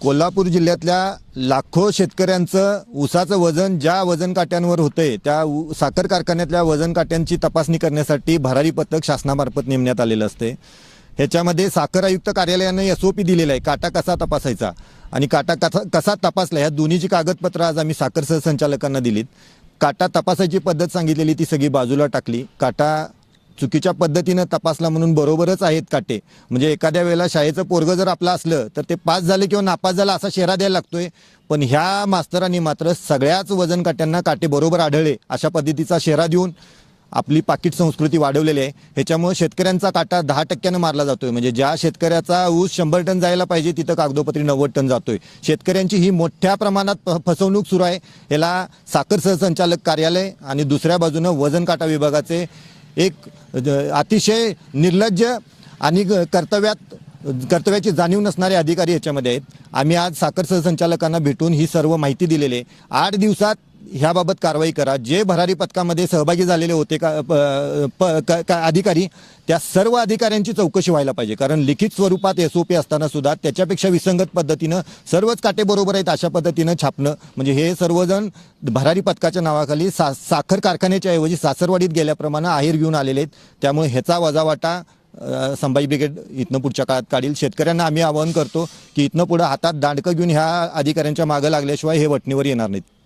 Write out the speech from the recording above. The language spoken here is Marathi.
कोल्हापूर जिल्ह्यातल्या लाखो शेतकऱ्यांचं ऊसाचं वजन ज्या वजन काट्यांवर होतंय त्या ऊ- साखर कारखान्यातल्या वजन काट्यांची तपासणी करण्यासाठी भरारी पथक शासनामार्फत नेमण्यात आलेलं असते. ह्याच्यामध्ये साखर आयुक्त कार्यालयाने एस ओ पी दिलेला आहे काटा कसा तपासायचा? आणि काटा कसा कसा तपासला? ह्या दोन्हीची कागदपत्रं आज आम्ही साखर सहसंचालकांना दिलीत. काटा तपासायची पद्धत सांगितलेली ती सगळी बाजूला टाकली. काटा चुकीच्या पद्धतीनं तपासला म्हणून बरोबरच आहेत काटे म्हणजे एखाद्या वेळेला शाळेचं पोरगं जर आपलं असलं तर ते पास झालं किंवा नापास झालं असा शेरा द्यायला लागतोय. पण ह्या मास्तरांनी मात्र सगळ्याच वजन काट्यांना काटे बरोबर आढळले अशा पद्धतीचा शेरा देऊन आपली पाकिट संस्कृती वाढवलेली आहे. ह्याच्यामुळे शेतकऱ्यांचा काटा दहा टक्क्यानं मारला जातोय. म्हणजे ज्या शेतकऱ्याचा ऊस शंभर टन जायला पाहिजे तिथं कागदोपत्री नव्वद टन जातोय. शेतकऱ्यांची ही मोठ्या प्रमाणात फ- फसवणूक सुरू आहे. याला साखर सहसंचालक कार्यालय आणि दुसऱ्या बाजूनं वजन काटा विभागाचे एक ज- अतिशय निर्लज्ज आणि ग- कर्तव्यात कर्तव्याची जाणीव नसणारे अधिकारी याच्यामध्ये आहेत. आम्ही आज साखर सहसंचालकांना भेटून ही सर्व माहिती दिलेली आहे. आठ दिवसात ह्याबाबत कारवाई करा. जे भरारी पथकामध्ये सहभागी झालेले होते का प- प- का- का- अधिकारी त्या सर्व अधिकाऱ्यांची चौकशी व्हायला पाहिजे. कारण लिखित स्वरूपात एस ओ पी असताना सुद्धा त्याच्यापेक्षा विसंगत पद्धतीनं सर्वच काटे बरोबर आहेत अशा पद्धतीनं छापणं. म्हणजे हे सर्वजण भरारी पथकाच्या नावाखाली सा साखर कारखान्याच्या ऐवजी सासरवाडीत गेल्याप्रमाणे आहेर घेऊन आलेले आहेत. त्यामुळे ह्याचा वजावाटा संभाजी ब्रिगेड इथनं पुढच्या काळात काढील. शेतकऱ्यांना आम्ही आवाहन करतो की इथनं पुढं हातात दांडकं घेऊन ह्या अधिकाऱ्यांच्या मागं लागल्याशिवाय हे वटणीवर येणार नाहीत.